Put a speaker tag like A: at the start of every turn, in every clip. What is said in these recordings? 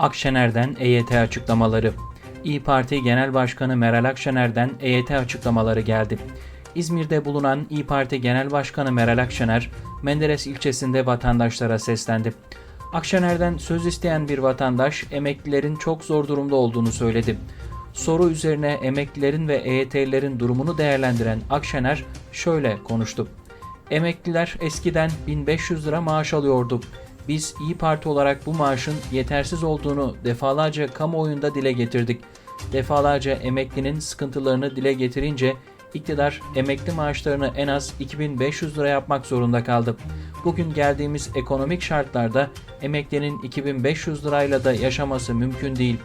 A: Akşener'den EYT açıklamaları. İyi Parti Genel Başkanı Meral Akşener'den EYT açıklamaları geldi. İzmir'de bulunan İyi Parti Genel Başkanı Meral Akşener, Menderes ilçesinde vatandaşlara seslendi. Akşener'den söz isteyen bir vatandaş emeklilerin çok zor durumda olduğunu söyledi. Soru üzerine emeklilerin ve EYT'lilerin durumunu değerlendiren Akşener şöyle konuştu. Emekliler eskiden 1500 lira maaş alıyordu. Biz İyi Parti olarak bu maaşın yetersiz olduğunu defalarca kamuoyunda dile getirdik. Defalarca emeklinin sıkıntılarını dile getirince iktidar emekli maaşlarını en az 2500 lira yapmak zorunda kaldı. Bugün geldiğimiz ekonomik şartlarda emeklinin 2500 lirayla da yaşaması mümkün değil.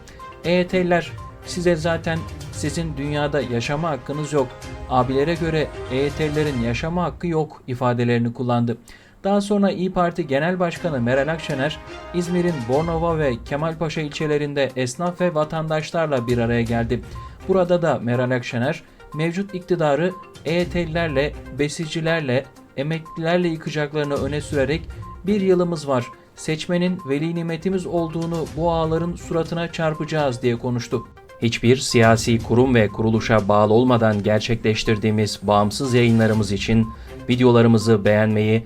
A: EYT'liler size zaten sizin dünyada yaşama hakkınız yok. Abilere göre EYT'lilerin yaşama hakkı yok ifadelerini kullandı. Daha sonra İyi Parti Genel Başkanı Meral Akşener, İzmir'in Bornova ve Kemalpaşa ilçelerinde esnaf ve vatandaşlarla bir araya geldi. Burada da Meral Akşener, mevcut iktidarı EYT'lilerle, besicilerle, emeklilerle yıkacaklarını öne sürerek bir yılımız var. Seçmenin veli nimetimiz olduğunu bu ağaların suratına çarpacağız diye konuştu. Hiçbir siyasi kurum ve kuruluşa bağlı olmadan gerçekleştirdiğimiz bağımsız yayınlarımız için videolarımızı beğenmeyi,